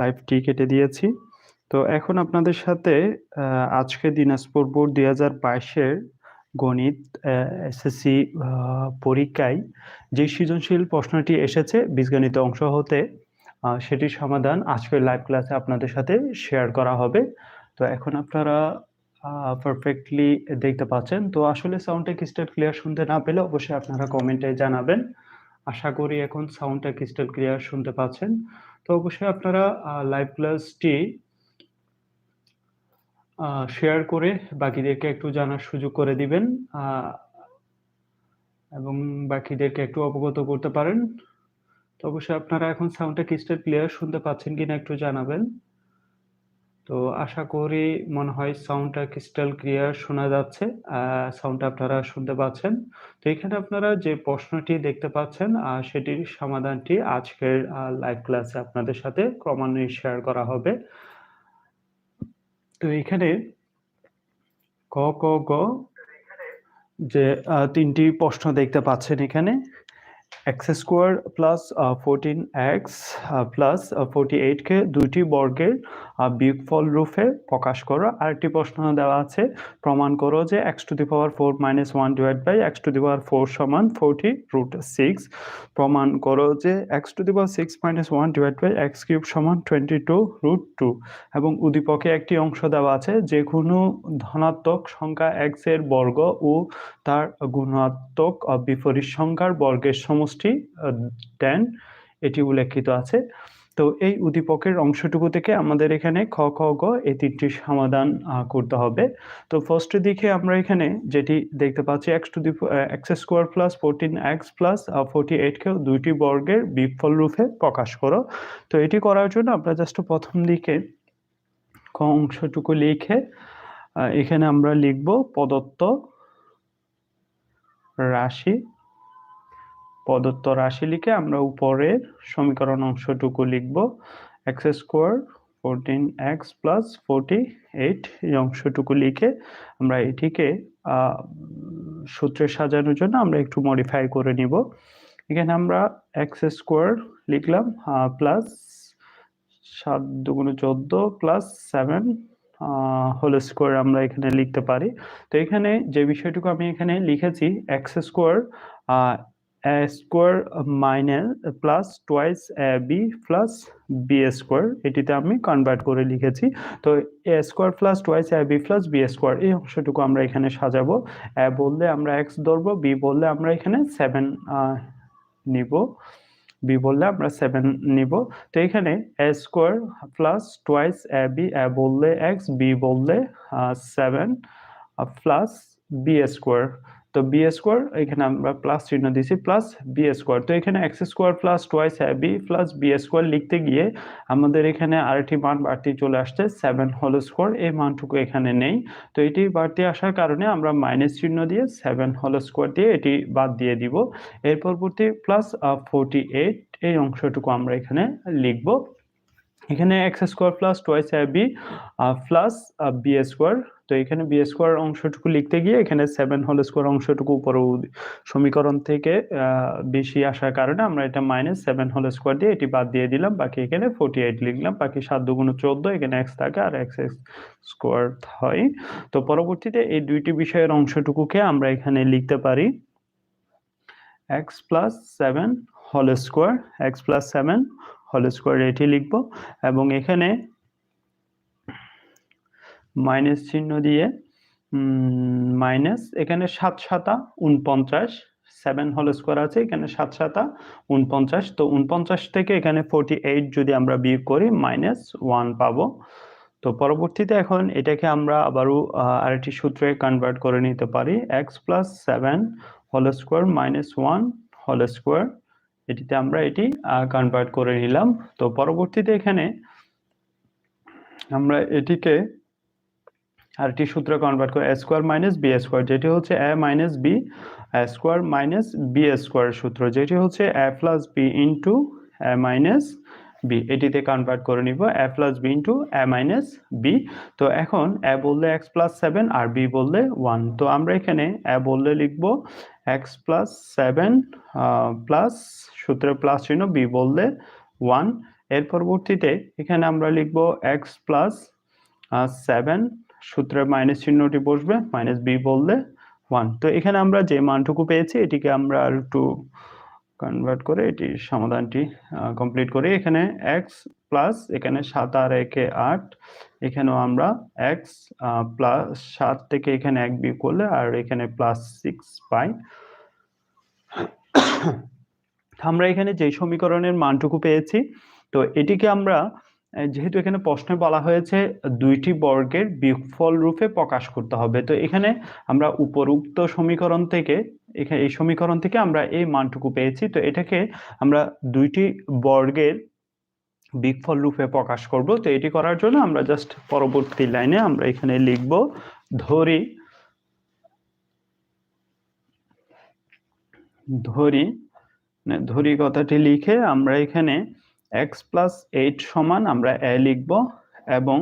লাইভটি কেটে দিয়েছি। তো এখন আপনাদের সাথে আজকে দিনাজপুর বোর্ড দুই হাজার বাইশের গণিত এসএসসি পরীক্ষায় যে সৃজনশীল প্রশ্নটি এসেছে, বীজগণিত অংশ হতে সেটির সমাধান আজকের লাইভ ক্লাসে আপনাদের সাথে শেয়ার করা হবে। তো এখন আপনারা পারফেক্টলি দেখতে পাচ্ছেন। তো আসলে সাউন্ডটা ক্রিস্টাল ক্লিয়ার শুনতে না পেলে অবশ্যই আপনারা কমেন্টে জানাবেন। আশা করি এখন সাউন্ডটা ক্রিস্টাল ক্লিয়ার শুনতে পাচ্ছেন। তো অবশ্যই আপনারা লাইভ ক্লাসটি শেয়ার করে বাকিদেরকে একটু জানার সুযোগ করে দিবেন এবং বাকিদেরকে একটু অবগত করতে পারেন। তো অবশ্যই আপনারা এখন সাউন্ডটা কিস্টের ক্লিয়ার শুনতে পাচ্ছেন কিনা একটু জানাবেন। তো আশা করি মনে হয় সাউন্ডটা ক্রিস্টাল ক্লিয়ার শোনা যাচ্ছে সাউন্ডটা আপনারা শুনতে পাচ্ছেন। তো এখানে আপনারা যে প্রশ্নটি দেখতে পাচ্ছেন সেটির সমাধানটি আজকের লাইভ ক্লাসে আপনাদের সাথে ক্রমান্বয়ে শেয়ার করা হবে। তো এখানে ক ক, গ যে তিনটি প্রশ্ন দেখতে পাচ্ছেন এখানে। X square plus fourteen x plus forty এইটকে দুইটি বর্গের বিয়োগফল রূপে প্রকাশ করো। আরেকটি প্রশ্ন দেওয়া আছে, প্রমাণ করো যে x to the power four minus one divide by x to the power four সমান ফোরটি রুট সিক্স। প্রমাণ করো যে x to the power six minus one divide by x cube সমান টোয়েন্টি টু রুট টু। এবং উদ্দীপকে একটি অংশ দেওয়া আছে যে কোনো ধনাত্মক সংখ্যা এক্সের বর্গ ও তার গুণাত্মক বিপরীত সংখ্যার বর্গের সমষ্টি টেন এটি উল্লেখিত আছে। তো এই উদ্দীপকের অংশটুকু থেকে আমাদের এখানে খ খ, গ এই তিনটি সমাধান করতে হবে। তো ফার্স্টের দিকে আমরা এখানে যেটি দেখতে পাচ্ছি x to the x square plus fourteen x plus forty এইটকেও দুইটি বর্গের বিফল রূপে প্রকাশ করো। তো এটি করার জন্য আমরা জাস্ট প্রথম দিকে ক অংশটুকু লিখে এখানে আমরা লিখব প্রদত্ত রাশি প্রদত্ত রাশি লিখে আমরা উপরের সমীকরণ অংশটুকু লিখব। X square fourteen x plus forty eight এই অংশটুকু লিখে আমরা এটিকে সূত্রে সাজানোর জন্য আমরা একটু মডিফাই করে নিব। এখানে আমরা এক্স স্কোয়ার লিখলাম প্লাস সাত দুগুণ চোদ্দ প্লাস সেভেন হোল স্কোয়ার আমরা এখানে লিখতে পারি। তো এখানে যে বিষয়টুকু আমি এখানে লিখেছি, x square a square minus plus twice a b plus b square এটিতে আমি কনভার্ট করে লিখেছি। তো a square plus twice a b plus b square এই অংশটুকু আমরা এখানে সাজাবো। এ বললে আমরা এক্স ধরবো বি বললে আমরা এখানে সেভেন নিব। বি বললে আমরা সেভেন নিব। তো এখানে a square plus twice a b a বললে এক্স বি বললে সেভেন প্লাস বি স্কোয়ার তো বি স্কোয়ার এখানে আমরা প্লাস চিহ্ন দিছি প্লাস বি স্কোয়ার তো এখানে x square plus twice b plus b square লিখতে গিয়ে আমাদের এখানে আরেকটি মান বাড়তি চলে আসছে সেভেন হোল স্কোয়ার এই মানটুকু এখানে নেই। তো এটি বাড়তি আসার কারণে আমরা মাইনাস চিহ্ন দিয়ে সেভেন হোল স্কোয়ার দিয়ে এটি বাদ দিয়ে দিব। এর পরবর্তী প্লাস ফোরটি এইট এই অংশটুকু আমরা এখানে লিখব। এখানে x square plus twice a b plus b square তো এখানে বি স্কোয়ার অংশটুকু লিখতে গিয়ে এখানে সেভেন হোল স্কোয়ার অংশটুকু উপর সমীকরণ থেকে বেশি আসার কারণে আমরা এটা মাইনাস সেভেন হোল স্কোয়ার দিয়ে এটি বাদ দিয়ে দিলাম। বাকি এখানে ফোরটি এইট লিখলাম। বাকি সাত দুগুণ চোদ্দ, এখানে এক্স থাকে আর এক্স এক্স স্কোয়ার হয়। তো পরবর্তীতে এই দুইটি বিষয়ের অংশটুকুকে আমরা এখানে লিখতে পারি। X plus seven whole square x plus seven whole square এটি লিখব এবং এখানে মাইনাস চিহ্ন দিয়ে মাইনাস এখানে সাত সাতা উনপঞ্চাশ সেভেন হল স্কোয়ার আছে, এখানে সাত সাতা উনপঞ্চাশ তো উনপঞ্চাশ থেকে এখানে ফোরটি এইট যদি আমরা বিয়োগ করি মাইনাস ওয়ান পাবো। তো পরবর্তীতে এখন এটাকে আমরা আবারও আরেকটি সূত্রে কনভার্ট করে নিতে পারি x plus seven whole square minus one whole square এটিতে আমরা এটি কনভার্ট করে নিলাম। তো পরবর্তীতে এখানে আমরা এটিকে আরেকটি সূত্র কনভার্ট করে স্কোয়ার মাইনাস বি স্কোয়ার যেটি হচ্ছে a minus b square minus b square সূত্র, যেটি হচ্ছে a plus b into a minus b এটিতে কনভার্ট করে নিব a plus b into a minus b তো এখন এ বললে এক্স প্লাস সেভেন আর বি বললে ওয়ান তো আমরা এখানে এ বললে লিখব এক্স প্লাস সেভেন প্লাস সূত্রে প্লাস চিহ্ন বি বললে ওয়ানের পরবর্তীতে এখানে আমরা লিখব এক্স প্লাস সেভেন সূত্রে মাইনাস চিহ্নটি বসবে মাইনাস বি বললে ওয়ান তো এখানে আমরা যে মানটুকু পেয়েছি, এটিকে আমরা আর একটু কনভার্ট করে এটি সমাধানটি কমপ্লিট করি এখানে এক্স প্লাস এখানে সাত আর একে আট, এখানেও আমরা এক্স প্লাস সাত থেকে এখানে এক বি করলে আর এখানে প্লাস সিক্স পাই। আমরা এখানে যে সমীকরণের মানটুকু পেয়েছি, তো এটিকে আমরা যেহেতু এখানে প্রশ্নে বলা হয়েছে দুইটি বর্গের বিয়োগফল রূপে প্রকাশ করতে হবে, তো এখানে আমরা উপরোক্ত সমীকরণ থেকে এখানে এই সমীকরণ থেকে আমরা এই মানটুকু পেয়েছি, তো এটাকে আমরা দুইটি বর্গের বিগফল রূপে প্রকাশ করব, তো এটি করার জন্য আমরা জাস্ট পরবর্তী লাইনে আমরা এখানে লিখব, ধরি ধরি মানে ধরি কথাটি লিখে আমরা এখানে এক্স প্লাস এইট সমান আমরা এ লিখব এবং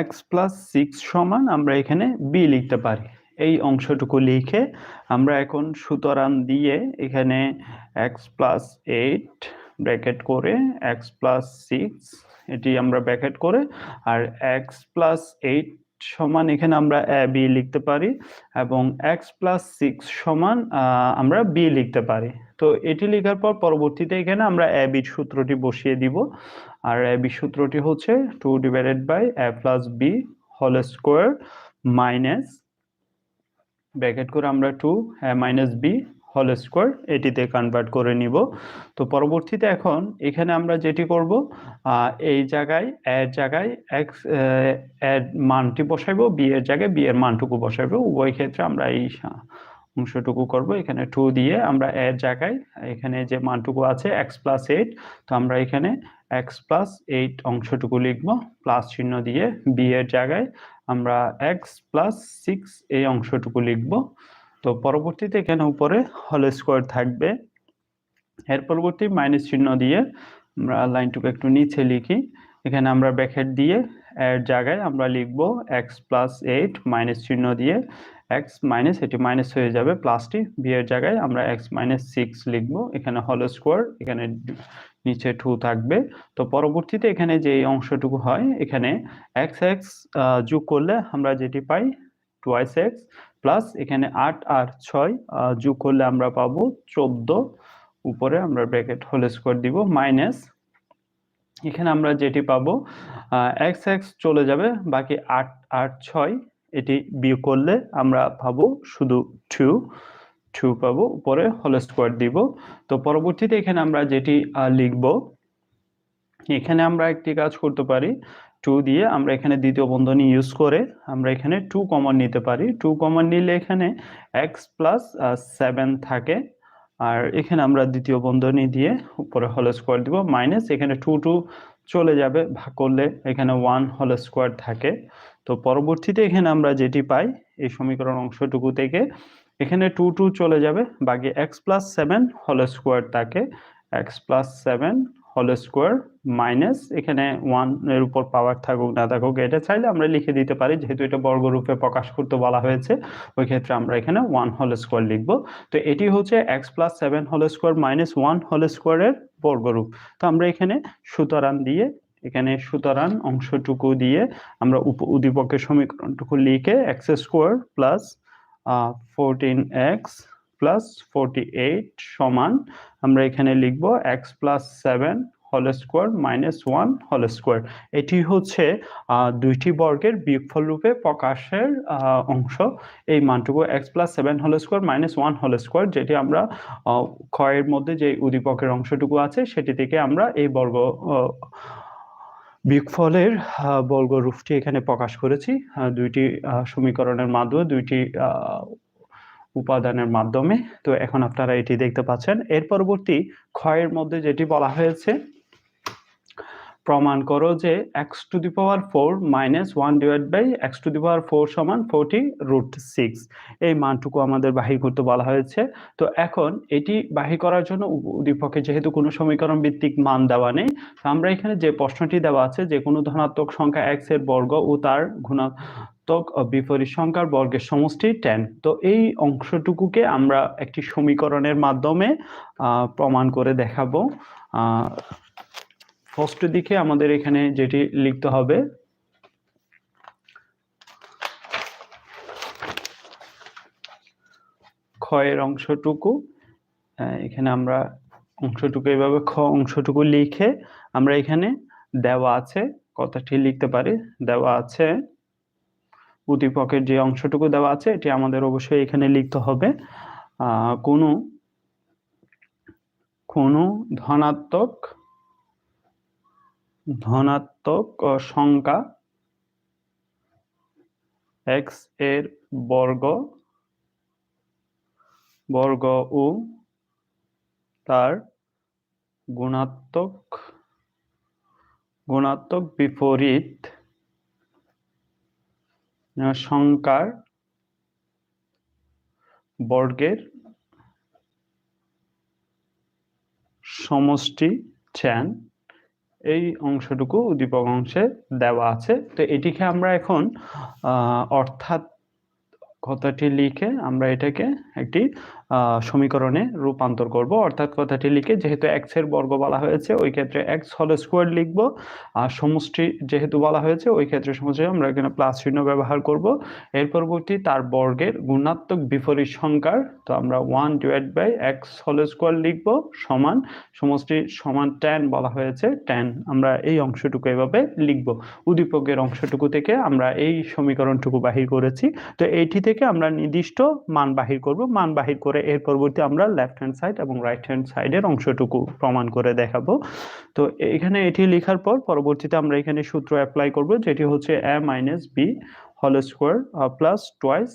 এক্স প্লাস সিক্স সমান আমরা এখানে বি লিখতে পারি। এই অংশটুকু লিখে আমরা এখন সুতরাং দিয়ে এখানে এক্স প্লাস এইট ব্র্যাকেট করে এক্স প্লাস সিক্স এটি আমরা ব্র্যাকেট করে আর এক্স প্লাস এইট সমান এখানে আমরা এ বি লিখতে পারি এবং এক্স প্লাস সিক্স সমান আমরা বি লিখতে পারি। তো এটি লেখার পর পরবর্তীতে এখানে আমরা এ বি সূত্রটি বসিয়ে দিব। আর এ বি সূত্রটি হচ্ছে two divided by a plus b whole square minus bracket করে আমরা two minus b whole square এটিতে কনভার্ট করে নিব। তো পরবর্তীতে এখন এখানে আমরা যেটি করব এই জায়গায়, এর জায়গায় এক্সের মানটি বসাইবো বি এর জায়গায় বি এর মানটুকু বসাইবো। উভয় ক্ষেত্রে আমরা এই অংশটুকু করব। এখানে টু দিয়ে আমরা এর জায়গায়, এখানে যে মানটুকু আছে এক্স প্লাস এইট তো আমরা এখানে এক্স প্লাস এইট অংশটুকু লিখব প্লাস চিহ্ন দিয়ে বি এর জায়গায় আমরা এক্স প্লাস সিক্স এই অংশটুকু লিখব। তো পরবর্তীতে এখানে উপরে হল স্কোয়ার থাকবে। এর পরবর্তী মাইনাস চিহ্ন দিয়ে আমরা লাইনটুকু একটু নিচে লিখি। এখানে আমরা ব্র্যাকেট দিয়ে এর জায়গায় আমরা লিখব এক্স প্লাস এইট মাইনাস চিহ্ন দিয়ে এক্স মাইনাস এটি মাইনাস হয়ে যাবে। প্লাসটি বি এর জায়গায় আমরা এক্স মাইনাস সিক্স লিখব। এখানে হল স্কোয়ার এখানে নিচে টু থাকবে। তো পরবর্তীতে এখানে যে অংশটুকু হয়, এখানে এক্স এক্স যোগ করলে আমরা যেটি পাই টুয়াইস এক্স প্লাস এখানে আট আর ছয় যোগ করলে আমরা পাবো চোদ্দ। উপরে আমরা ব্র্যাকেট হোল স্কোয়ার দিব, মাইনাস। এখানে আমরা যেটি পাবো এক্স এক্স চলে যাবে, বাকি আট আট ছয়, এটি বিয়োগ করলে আমরা পাবো শুধু টু টু পাবো, উপরে হোল স্কোয়ার দিব। তো পরবর্তীতে এখানে আমরা যেটি লিখব, এখানে আমরা একটি কাজ করতে পারি টু দিয়ে আমরা এখানে দ্বিতীয় বন্ধনী ইউজ করে আমরা এখানে টু কমন নিতে পারি। টু কমন নিলে এখানে এক্স প্লাস সেভেন থাকে। আর এখানে আমরা দ্বিতীয় বন্ধনী দিয়ে উপরে হল স্কোয়ার দিব মাইনাস এখানে টু টু চলে যাবে। ভাগ করলে এখানে ওয়ান হল স্কোয়ার থাকে। তো পরবর্তীতে এখানে আমরা যেটি পাই, এই সমীকরণ অংশটুকু থেকে, এখানে টু টু চলে যাবে। বাকি x plus seven whole square থাকে। X plus seven whole square minus এখানে ওয়ানের উপর পাওয়ার থাকুক, না থাকুক, এটা চাইলে আমরা লিখে দিতে পারি, যেহেতু এটা বর্গরূপে প্রকাশ করতে বলা হয়েছে, ওই ক্ষেত্রে আমরা এখানে ওয়ান হোল স্কোয়ার লিখব। তো এটি হচ্ছে x plus seven whole square minus one whole স্কোয়ারের বর্গরূপ। তো আমরা এখানে সুতরাং দিয়ে, এখানে সুতরাং অংশটুকু দিয়ে আমরা উপ- উদ্দীপকের সমীকরণটুকু লিখে x square plus fourteen x plus forty eight সমান আমরা এখানে লিখব x plus seven whole square minus one whole square এটি হচ্ছে দুইটি বর্গের বিয়োগফল রূপে প্রকাশের অংশ। এই মানটুকু x plus seven whole square minus one whole square যেটি আমরা ক্ষয়ের মধ্যে যে উদ্দীপকের অংশটুকু আছে সেটি থেকে আমরা এই বর্গ আহ, বর্গরূপটি এখানে প্রকাশ করেছি। দুইটি সমীকরণের মাধ্যমে দুইটি উপাদানের মাধ্যমে। তো এখন আপনারা এটি দেখতে পাচ্ছেন। এর পরবর্তী ক্ষয়ের মধ্যে যেটি বলা হয়েছে, প্রমাণ করো যে x to the power four minus one divide by x to the power four সমান ফোরটি রুট সিক্স। এই মানটুকু আমাদের বাহির করতে বলা হয়েছে। তো এখন এটি বাহির করার জন্য উদ্দীপকে যেহেতু কোনো সমীকরণ ভিত্তিক মান দেওয়া নেই আমরা এখানে যে প্রশ্নটি দেওয়া আছে, যে কোনো ধনাত্মক সংখ্যা এক্সের বর্গ ও তার গুণাত্মক ও বিপরীত সংখ্যার বর্গের সমষ্টি টেন তো এই অংশটুকুকে আমরা একটি সমীকরণের মাধ্যমে প্রমাণ করে দেখাবো। ফার্স্ট দিকে আমাদের এখানে যেটি লিখতে হবে ক্ষয়ের অংশটুকু। এখানে আমরা অংশটুকু এভাবে খ অংশটুকু লিখে আমরা এখানে দেওয়া আছে, কথাটি লিখতে পারি, দেওয়া আছে। উদ্দীপকের যে অংশটুকু দেওয়া আছে, এটি আমাদের অবশ্যই এখানে লিখতে হবে। কোনো কোনো ধনাত্মক ধনাত্মক সংখ্যা এক্সের বর্গ বর্গ ও তার গুণাত্মক গুণাত্মক বিপরীত সংখ্যার বর্গের সমষ্টি চ্যান এই অংশটুকু উদ্দীপক অংশে দেওয়া আছে। তো এটিকে আমরা এখন অর্থাৎ কথাটি লিখে আমরা এটাকে একটি সমীকরণে রূপান্তর করব। অর্থাৎ কথাটি লিখে যেহেতু এক্সের বর্গ বলা হয়েছে, ওই ক্ষেত্রে এক্স হল স্কোয়ার লিখব। আর সমষ্টি যেহেতু বলা হয়েছে, ওই ক্ষেত্রে সমষ্টি আমরা এখানে প্লাস চিহ্ন ব্যবহার করব। এর পরবর্তী তার বর্গের গুণাত্মক বিপরীত সংখ্যার, তো আমরা one divide by x whole square লিখব সমান, সমষ্টি সমান টেন বলা হয়েছে টেন আমরা এই অংশটুকু এভাবে লিখব। উদ্দীপকের অংশটুকু থেকে আমরা এই সমীকরণটুকু বাহির করেছি। তো এইটি থেকে আমরা নির্দিষ্ট মান বাহির করব। মান বাহির করে এর পরবর্তী আমরা লেফট হ্যান্ড সাইড এবং রাইট হ্যান্ড সাইডের অংশটুকু প্রমাণ করে দেখাবো। তো এখানে এটি লেখার পর পরবর্তীতে আমরা এখানে সূত্র অ্যাপ্লাই করব, যেটি হচ্ছে A minus B whole square plus twice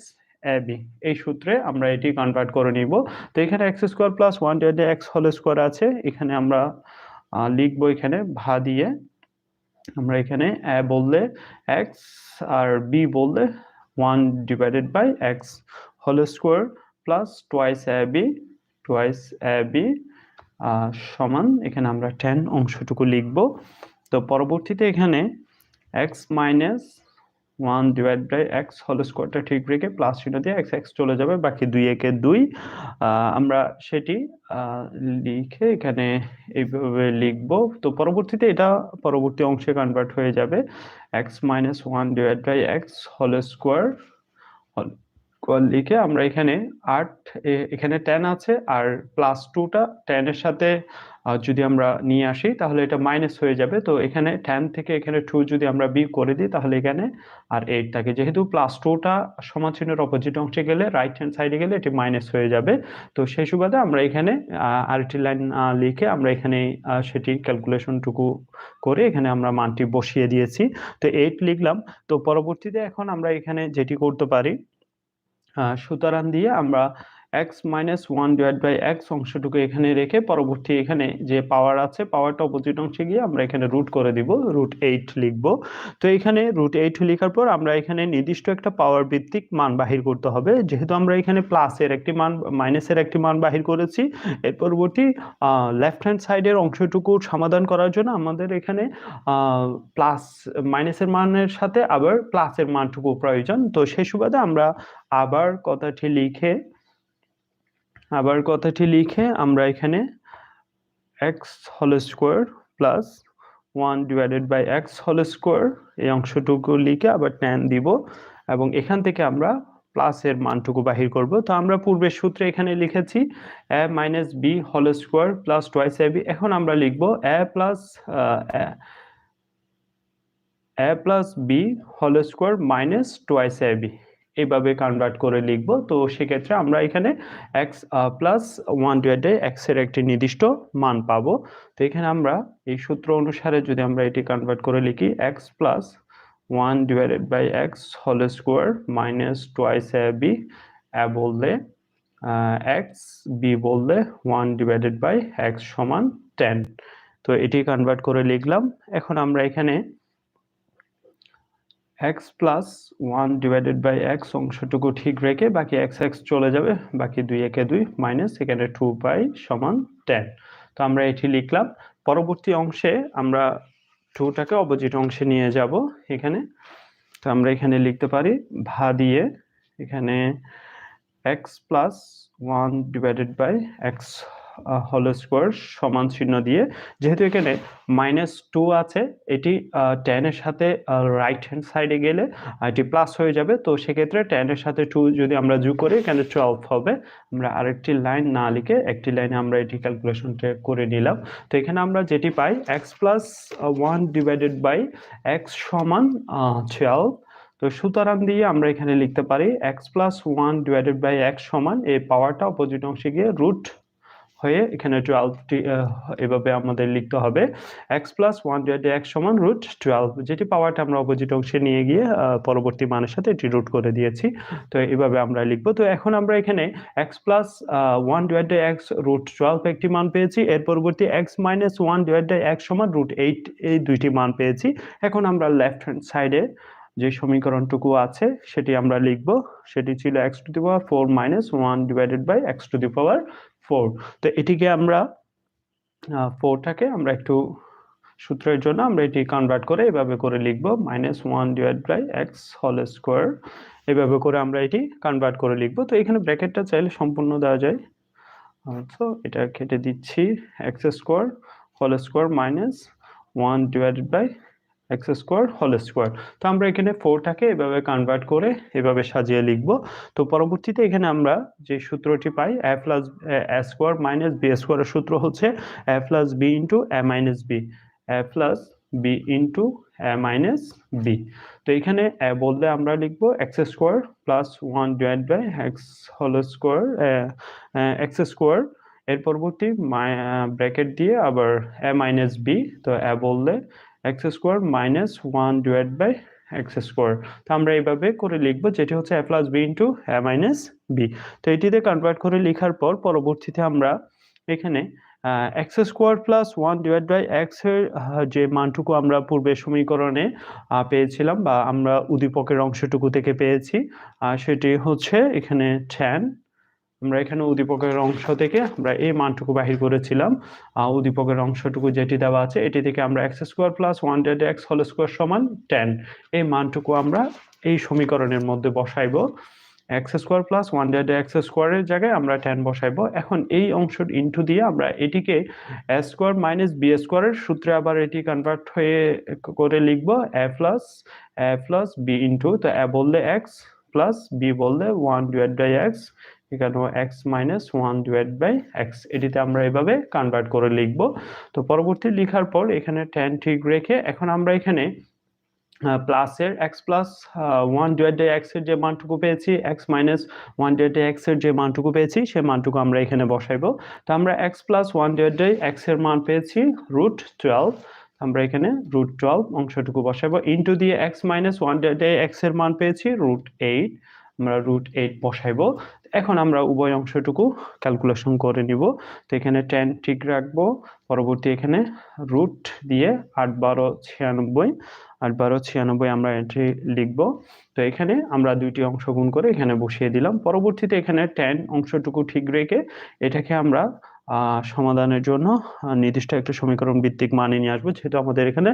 B এই সূত্রে আমরা এটি কনভার্ট করে নিব। তো এখানে X square plus one divided X whole square আছে। এখানে আমরা লিখব এখানে ভা দিয়ে। আমরা এখানে এ বললে এক্স আর বি বললে one divided by X whole square plus twice A B twice A B সমান, এখানে আমরা টেন অংশটুকু লিখব। তো পরবর্তীতে এখানে X minus one divide by X whole স্কোয়ারটা ঠিক রেখে প্লাস চিহ্ন দিয়ে এক্স এক্স চলে যাবে, বাকি দুই একে দুই। আমরা সেটি লিখে এখানে এইভাবে লিখব। তো পরবর্তীতে এটা পরবর্তী অংশে কনভার্ট হয়ে যাবে। X minus one divide by X whole square square লিখে আমরা এখানে আট এখানে টেন আছে আর প্লাস টুটা টেনের সাথে যদি আমরা নিয়ে আসি তাহলে এটা মাইনাস হয়ে যাবে। তো এখানে টেন থেকে এখানে টু যদি আমরা বি করে দিই তাহলে এখানে আর এইট থাকে। যেহেতু প্লাস টুটা সমান চিহ্নের অপোজিট অংশে গেলে রাইট হ্যান্ড সাইডে গেলে এটি মাইনাস হয়ে যাবে। তো সেই সুবাদে আমরা এখানে আরেকটি লাইন লিখে আমরা এখানে সেটি ক্যালকুলেশনটুকু করে এখানে আমরা মানটি বসিয়ে দিয়েছি। তো এইট লিখলাম। তো পরবর্তীতে এখন আমরা এখানে যেটি করতে পারি সুতরাং দিয়ে আমরা X minus one divide by X অংশটুকু এখানে রেখে পরবর্তী এখানে যে পাওয়ার আছে পাওয়ারটা অপোজিট অংশে গিয়ে আমরা এখানে রুট করে দিব রুট এইট লিখব। তো এখানে রুট এইট লেখার পর আমরা এখানে নির্দিষ্ট একটা পাওয়ার ভিত্তিক মান বাহির করতে হবে। যেহেতু আমরা এখানে প্লাসের একটি মান মাইনাসের একটি মান বাহির করেছি, এর পরবর্তী লেফট হ্যান্ড সাইডের অংশটুকু সমাধান করার জন্য আমাদের এখানে প্লাস মাইনাসের মানের সাথে আবার প্লাসের মানটুকু প্রয়োজন। তো সেই সুবাদে আমরা আবার কথাটি লিখে আবার কথাটি লিখে আমরা এখানে X whole square plus one divided by X whole square এই অংশটুকু লিখে আবার ট্যান দিব এবং এখান থেকে আমরা প্লাসের মানটুকু বাহির করব। তো আমরা পূর্বের সূত্রে এখানে লিখেছি A minus B whole square plus twice A B এখন আমরা লিখব A plus A plus B whole square minus twice A B এইভাবে কনভার্ট করে লিখব। তো সেক্ষেত্রে আমরা এখানে এক্স প্লাস ওয়ান ডিভাইডে এক্সের একটি নির্দিষ্ট মান পাবো। তো এখানে আমরা এই সূত্র অনুসারে যদি আমরা এটি কনভার্ট করে লিখি X plus one divided by X whole square minus twice A B A বললে এক্স বি বললে ওয়ান ডিভাইডেড বাই এক্স সমান টেন তো এটি কনভার্ট করে লিখলাম। এখন আমরা এখানে X plus one divided by X অংশটুকু ঠিক রেখে বাকি এক্স এক্স চলে যাবে, বাকি দুই, একে দুই মাইনাস এখানে টু পাই সমান টেন তো আমরা এটি লিখলাম। পরবর্তী অংশে আমরা টুটাকে অপোজিট অংশে নিয়ে যাব এখানে। তো আমরা এখানে লিখতে পারি, ভা দিয়ে এখানে X plus one divided by X whole square সমান চিহ্ন দিয়ে। যেহেতু এখানে মাইনাস টু আছে, এটি টেনের সাথে রাইট হ্যান্ড সাইডে গেলে এটি প্লাস হয়ে যাবে। তো সেক্ষেত্রে টেনের সাথে টু যদি আমরা যোগ করি, এখানে টুয়েলভ হবে। আমরা আরেকটি লাইন না লিখে একটি লাইনে আমরা এটি ক্যালকুলেশনটা করে নিলাম। তো এখানে আমরা যেটি পাই X plus one divided by X সমান টুয়েলভ তো সুতরাং দিয়ে আমরা এখানে লিখতে পারি X plus one divided by X সমান, এই পাওয়ারটা অপোজিট অংশে গিয়ে রুট হয়ে এখানে টুয়েলভটি এভাবে আমাদের লিখতে হবে। X plus one divided X সমান রুট টুয়েলভ যেটি পাওয়ারটা আমরা অপোজিট অংশে নিয়ে গিয়ে পরবর্তী মানের সাথে এটি রুট করে দিয়েছি। তো এভাবে আমরা লিখব। তো এখন আমরা এখানে X plus one divided X root twelve একটি মান পেয়েছি। এর পরবর্তী X minus one divided X সমান রুট এইট এই দুইটি মান পেয়েছি। এখন আমরা লেফট হ্যান্ড সাইডে যে সমীকরণটুকু আছে, সেটি আমরা লিখব। সেটি ছিল X to the power four minus one divided by X to the power four তো এটিকে আমরা ফোরটাকে আমরা একটু সূত্রের জন্য আমরা এটি কনভার্ট করে এভাবে করে লিখব minus one divide by X whole square এভাবে করে আমরা এটি কনভার্ট করে লিখব। তো এখানে ব্র্যাকেটটা চাইলে সম্পূর্ণ দেওয়া যায়। তো এটা কেটে দিচ্ছি X square whole square minus one divided by X square whole square. তো আমরা এখানে ফোরটাকে এভাবে কনভার্ট করে এভাবে সাজিয়ে লিখব। তো পরবর্তীতে এখানে আমরা যে সূত্রটি পাই A plus A square minus B স্কোয়ারের সূত্র হচ্ছে A plus B into A minus B A plus B into A minus B তো এখানে এ বললে আমরা লিখব X square plus one divide by X whole square X square এর পরবর্তী ব্র্যাকেট দিয়ে আবার এ মাইনাস বি তো এ বললে X square minus one divide by X square. তো আমরা এইভাবে করে লিখব যেটি হচ্ছে A plus B into A minus B. তো এটিতে কনভার্ট করে লেখার পর পরবর্তীতে আমরা এখানে X square plus one divide by এক্সের যে মানটুকু আমরা পূর্বের সমীকরণে পেয়েছিলাম বা আমরা উদ্দীপকের অংশটুকু থেকে পেয়েছি সেটি হচ্ছে এখানে ঠ্যান আমরা এখানে উদ্দীপকের অংশ থেকে আমরা এই মানটুকু বাহির করেছিলাম। উদ্দীপকের অংশটুকু যেটি দেওয়া আছে, এটি থেকে আমরা X square plus one divided X whole square সমান টেন এই মানটুকু আমরা এই সমীকরণের মধ্যে বসাইব। X square plus one divided X স্কোয়ারের জায়গায় আমরা টেন বসাইবো। এখন এই অংশ ইন্টু দিয়ে আমরা এটিকে এ স্কোয়ার মাইনাস বি স্কোয়ারের সূত্রে আবার এটি কনভার্ট হয়ে করে লিখব A plus A plus B into তো এ বললে এক্স প্লাস বি বললে ওয়ান ডিভাইড বাই এক্স এখানেও X minus one divide by X এটিতে আমরা এভাবে কনভার্ট করে লিখব। তো পরবর্তী লেখার পর এখানে টেন ঠিক রেখে এখন আমরা এখানে প্লাসের X plus one divide by এক্সের যে মানটুকু পেয়েছি X minus one divide by এক্সের যে মানটুকু পেয়েছি, সেই মানটুকু আমরা এখানে বসাইবো। তো আমরা X plus one divide by এক্সের মান পেয়েছি রুট টুয়েলভ আমরা এখানে রুট টুয়েলভ অংশটুকু বসাবো ইন্টু দিয়ে X minus one divide by এক্সের মান পেয়েছি রুট এইট আমরা রুট এইট বসাইবো। এখন আমরা উভয় অংশটুকু ক্যালকুলেশন করে নিব। তো এখানে টেন ঠিক রাখব। পরবর্তী এখানে রুট দিয়ে আট বারো ছিয়ানব্বই, আট বারো ছিয়ানব্বই আমরা এন্ট্রি লিখব। তো এখানে আমরা দুইটি অংশ গুণ করে এখানে বসিয়ে দিলাম। পরবর্তীতে এখানে টেন অংশটুকু ঠিক রেখে এটাকে আমরা সমাধানের জন্য নির্দিষ্ট একটা সমীকরণ ভিত্তিক মানে নিয়ে আসব। যেহেতু আমাদের এখানে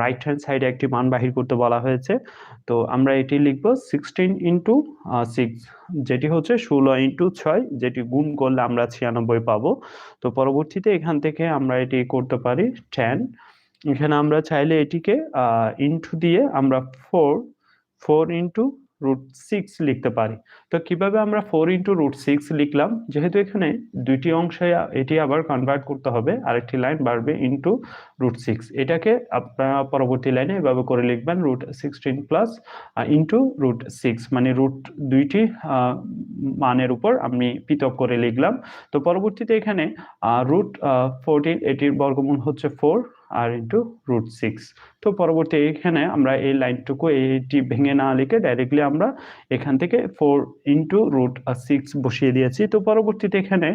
রাইট হ্যান্ড সাইডে একটি মান বাহির করতে বলা হয়েছে। তো আমরা এটি লিখব সিক্সটিন ইন্টু সিক্স যেটি হচ্ছে ষোলো ইন্টু ছয়, যেটি গুণ করলে আমরা ছিয়ানব্বই পাবো। তো পরবর্তীতে এখান থেকে আমরা এটি করতে পারি টেন এখানে আমরা চাইলে এটিকে ইন্টু দিয়ে আমরা four four into root six লিখতে পারি। তো কীভাবে আমরা ফোর ইন্টু রুট সিক্স লিখলাম? যেহেতু এখানে দুইটি অংশে এটি আবার কনভার্ট করতে হবে, আরেকটি লাইন বাড়বে ইন্টু রুট সিক্স এটাকে আপনারা পরবর্তী লাইনে এভাবে করে লিখবেন root sixteen plus into root six মানে রুট দুইটি মানের উপর আমি পৃথক করে লিখলাম। তো পরবর্তীতে এখানে রুট ফোরটিন এটির বর্গমূল হচ্ছে ফোর আর ইন্টু রুট সিক্স তো পরবর্তী এখানে আমরা এই লাইনটুকু এইটি ভেঙে না লিখে ডাইরেক্টলি আমরা এখান থেকে ফোর ইন্টু রুট সিক্স বসিয়ে দিয়েছি। তো পরবর্তীতে এখানে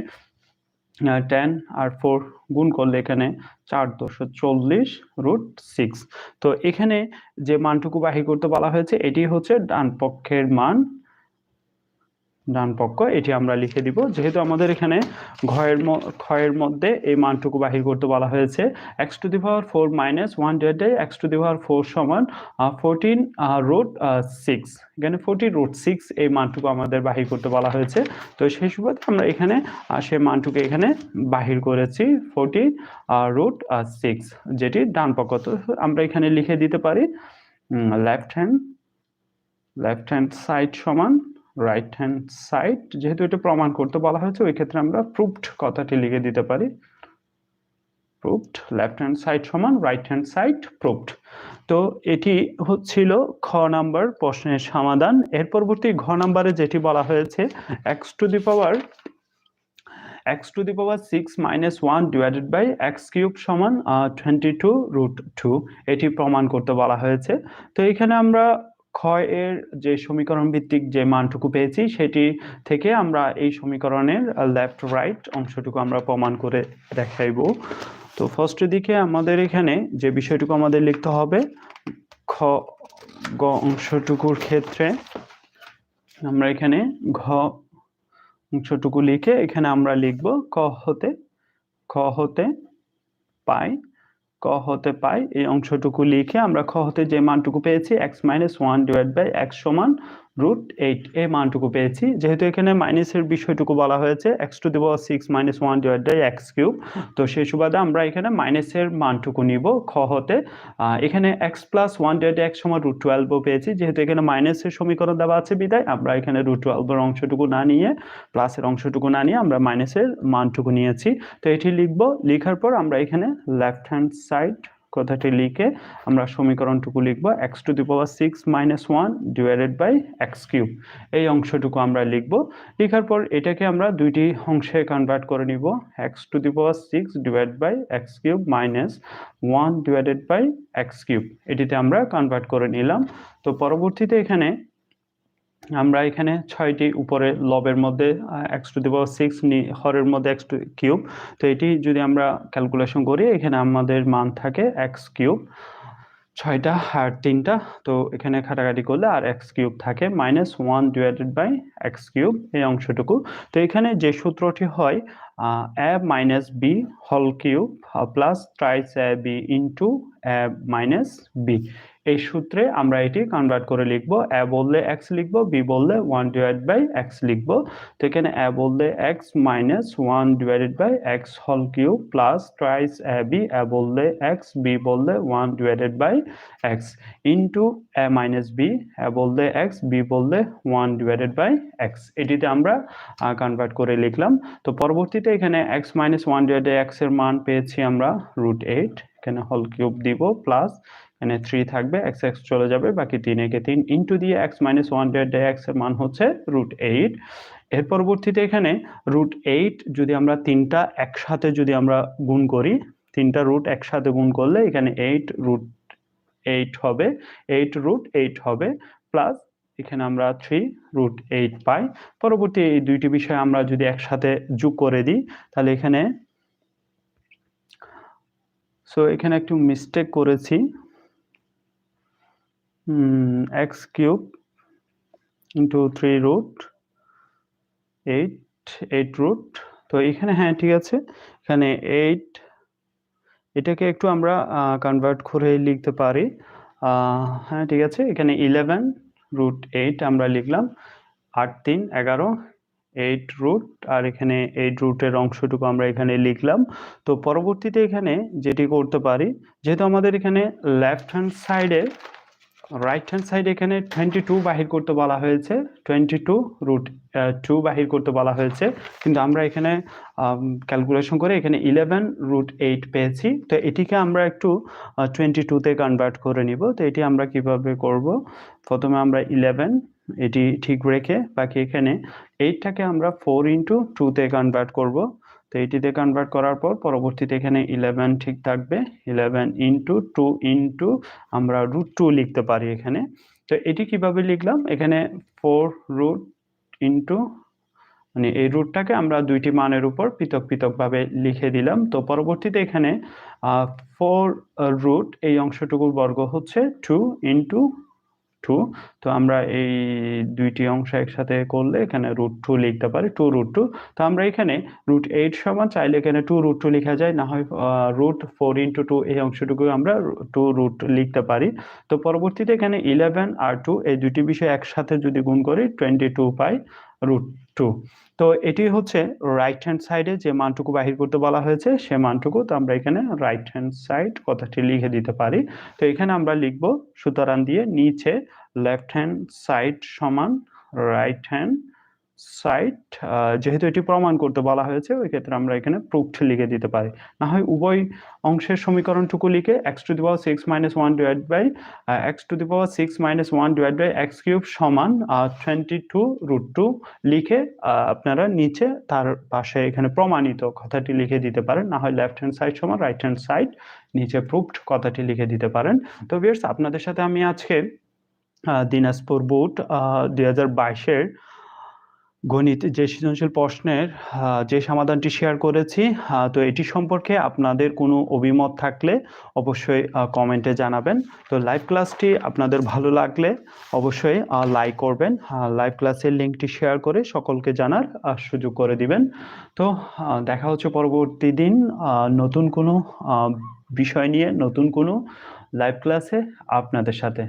টেন আর ফোর গুণ করলে এখানে চার দশো চল্লিশ রুট সিক্স তো এখানে যে মানটুকু বাহির করতে বলা হয়েছে, এটি হচ্ছে ডান পক্ষের মান। ডান পক্ষ, এটি আমরা লিখে দিব। যেহেতু আমাদের এখানে ঘয়ের ক্ষয়ের মধ্যে এই মানটুকু বাহির করতে বলা হয়েছে X to the power four minus one divided X to the power four সমান ফোরটিন রুট সিক্স এখানে ফোরটি রুট সিক্স এই মানটুকু আমাদের বাহির করতে বলা হয়েছে। তো সেই সুবাদে আমরা এখানে সেই মানটুকু এখানে বাহির করেছি ফোরটি রুট সিক্স যেটি ডান পক্ষ। তো আমরা এখানে লিখে দিতে পারি left hand left hand side সমান রাইট হ্যান্ড সাইড যেহেতু এটা প্রমাণ করতে বলা হয়েছে, ওই ক্ষেত্রে আমরা প্রুফড কথাটি লিখে দিতে পারি। প্রুফড লেফট হ্যান্ড সাইড সমান রাইট হ্যান্ড সাইড প্রুফড তো এটি হচ্ছিল খ নাম্বার প্রশ্নের সমাধান। এর পরবর্তী ঘ নাম্বারে যেটি বলা হয়েছে X to the power X to the power six minus one divided by X cube সমান টোয়েন্টি টু রুট টু এটি প্রমাণ করতে বলা হয়েছে। তো এখানে আমরা ক্ষয় এর যে সমীকরণ ভিত্তিক যে মানটুকু পেয়েছি, সেটি থেকে আমরা এই সমীকরণের লেফট রাইট অংশটুকু আমরা প্রমাণ করে দেখাইব। তো ফার্স্টের দিকে আমাদের এখানে যে বিষয়টুকু আমাদের লিখতে হবে, খ, গ অংশটুকুর ক্ষেত্রে আমরা এখানে ঘ অংশটুকু লিখে এখানে আমরা লিখব ক হতে, খ হতে পাই। ক হতে পাই, এই অংশটুকু লিখে আমরা খ হতে যে মানটুকু পেয়েছি X minus one divide by X সমান রুট এইট এই মানটুকু পেয়েছি। যেহেতু এখানে মাইনাসের বিষয়টুকু বলা হয়েছে X to the power six minus one divide by X cube তো সেই সুবাদে আমরা এখানে মাইনাসের মানটুকু নিব খ হতে। এখানে X plus one divided X সমান রুট টুয়েলভও পেয়েছি। যেহেতু এখানে মাইনাসের সমীকরণ দেওয়া আছে বিদায়, আমরা এখানে রুট টুয়েলভের অংশটুকু না নিয়ে প্লাসের অংশটুকু না নিয়ে আমরা মাইনাসের মানটুকু নিয়েছি। তো এটি লিখব, লেখার পর আমরা এখানে লেফট হ্যান্ড সাইড কথাটি লিখে আমরা সমীকরণটুকু লিখব X to the power six minus one divided by X cube এই অংশটুকু আমরা লিখব। লেখার পর এটাকে আমরা দুইটি অংশে কনভার্ট করে নিব। X to the power six divide by X cube minus one divided by X cube এটিতে আমরা কনভার্ট করে নিলাম। তো পরবর্তীতে এখানে আমরা এখানে ছয়টি উপরে লবের মধ্যে X to the power six হরের মধ্যে এক্স টু কিউব তো এটি যদি আমরা ক্যালকুলেশন করি, এখানে আমাদের মান থাকে এক্স কিউব ছয়টা আর তিনটা, তো এখানে কাটাকাটি করলে আর এক্স কিউব থাকে minus one divided by X cube এই অংশটুকু। তো এখানে যে সূত্রটি হয় A minus B whole cube plus thrice A B into A minus B এই সূত্রে আমরা এটি কনভার্ট করে লিখব। এ বললে এক্স লিখব, বি বললে ওয়ান ডিভাইড বাই এক্স লিখব। তো এখানে এ বললে X minus one divided by X whole cube plus thrice A B A বললে এক্স বি বললে one divided by X into A minus B A বললে এক্স বি বললে one divided by x এটিতে আমরা কনভার্ট করে লিখলাম। তো পরবর্তীতে এখানে এক্স মাইনাস ওয়ান ডিভাইডেড এক্সের মান পেয়েছি আমরা রুট এইট এখানে হল কিউব দিব প্লাস এখানে থ্রি থাকবে এক্স এক্স চলে যাবে, বাকি তিন একে তিন ইন্টু দিয়ে এক্স মাইনাস ওয়ান ডিভাইড এক্সের মান হচ্ছে রুট এইট এর পরবর্তীতে এখানে রুট এইট যদি আমরা তিনটা একসাথে যদি আমরা গুণ করি, তিনটা রুট একসাথে গুণ করলে এখানে এইট রুট এইট হবে এইট রুট এইট হবে প্লাস এখানে আমরা থ্রি রুট এইট পাই। পরবর্তী এই দুইটি বিষয় আমরা যদি একসাথে যোগ করে দিই, তাহলে এখানে সো এখানে একটু মিস্টেক করেছি। X cube into three root eight eight root তো এখানে হ্যাঁ ঠিক আছে। এখানে এইট এটাকে একটু আমরা কনভার্ট করে লিখতে পারি। হ্যাঁ ঠিক আছে। এখানে ইলেভেন রুট এইট আমরা লিখলাম। আট তিন এগারো এইট রুট আর এখানে এইট রুটের অংশটুকু আমরা এখানে লিখলাম। তো পরবর্তীতে এখানে যেটি করতে পারি, যেহেতু আমাদের এখানে লেফট হ্যান্ড সাইডে রাইট হ্যান্ড সাইড এখানে টোয়েন্টি টু বাহির করতে বলা হয়েছে টোয়েন্টি টু রুট টু বাহির করতে বলা হয়েছে। কিন্তু আমরা এখানে ক্যালকুলেশন করে এখানে ইলেভেন রুট এইট পেয়েছি। তো এটিকে আমরা একটু টোয়েন্টি টুতে কনভার্ট করে নিব। তো এটি আমরা কীভাবে করব? প্রথমে আমরা ইলেভেন এটি ঠিক রেখে বাকি এখানে এইটটাকে আমরা ফোর ইন্টু টুতে কনভার্ট করব। তো এইটিতে কনভার্ট করার পর পরবর্তীতে এখানে ইলেভেন ঠিক থাকবে। ইলেভেন ইন্টু টু ইন্টু আমরা রুট টু লিখতে পারি এখানে। তো এটি কীভাবে লিখলাম? এখানে ফোর রুট ইন্টু মানে এই রুটটাকে আমরা দুইটি মানের উপর পৃথক পৃথকভাবে লিখে দিলাম। তো পরবর্তীতে এখানে ফোর রুট এই অংশটুকুর বর্গ হচ্ছে টু ইন্টু টু তো আমরা এই দুইটি অংশ একসাথে করলে এখানে রুট টু লিখতে পারি টু রুট টু তো আমরা এখানে রুট এইট সমান চাইলে এখানে টু রুট টু লেখা যায়, না হয় রুট ফোর ইন্টু টু এই অংশটুকু আমরা টু রুট লিখতে পারি। তো পরবর্তীতে এখানে ইলেভেন আর টু এই দুটি বিষয় একসাথে যদি গুণ করি টোয়েন্টি টু পাই। রুট টু তো এটি হচ্ছে রাইট হ্যান্ড সাইডে যে মানটুকু বাহির করতে বলা হয়েছে, সে মানটুকু তো আমরা এখানে রাইট হ্যান্ড সাইড কথাটি লিখে দিতে পারি। তো এখানে আমরা লিখব সুতরাং দিয়ে নিচে লেফট হ্যান্ড সাইড সমান রাইট হ্যান্ড সাইড যেহেতু এটি প্রমাণ করতে বলা হয়েছে, ওই ক্ষেত্রে আমরা এখানে প্রুফড লিখে দিতে পারি। না হয় উভয় অংশের সমীকরণটুকু লিখে X to the power six minus one divide by X to the power six minus one divide by X cube সমান টোয়েন্টি টু রুট টু লিখে আপনারা নিচে তার পাশে এখানে প্রমাণিত কথাটি লিখে দিতে পারেন। না হয় লেফট হ্যান্ড সাইড সমান রাইট হ্যান্ড সাইড নিচে প্রুফড কথাটি লিখে দিতে পারেন। তো বিয়ার্স আপনাদের সাথে আমি আজকে দিনাজপুর বোর্ড দুই হাজার বাইশের গণিত যে সৃজনশীল প্রশ্নের যে সমাধানটি শেয়ার করেছি তো এটি সম্পর্কে আপনাদের কোনো অভিমত থাকলে অবশ্যই কমেন্টে জানাবেন। তো লাইভ ক্লাসটি আপনাদের ভালো লাগলে অবশ্যই লাইক করবেন। লাইভ ক্লাসের লিঙ্কটি শেয়ার করে সকলকে জানার সুযোগ করে দিবেন। তো দেখা হচ্ছে পরবর্তী দিন নতুন কোনো বিষয় নিয়ে, নতুন কোনো লাইভ ক্লাসে আপনাদের সাথে।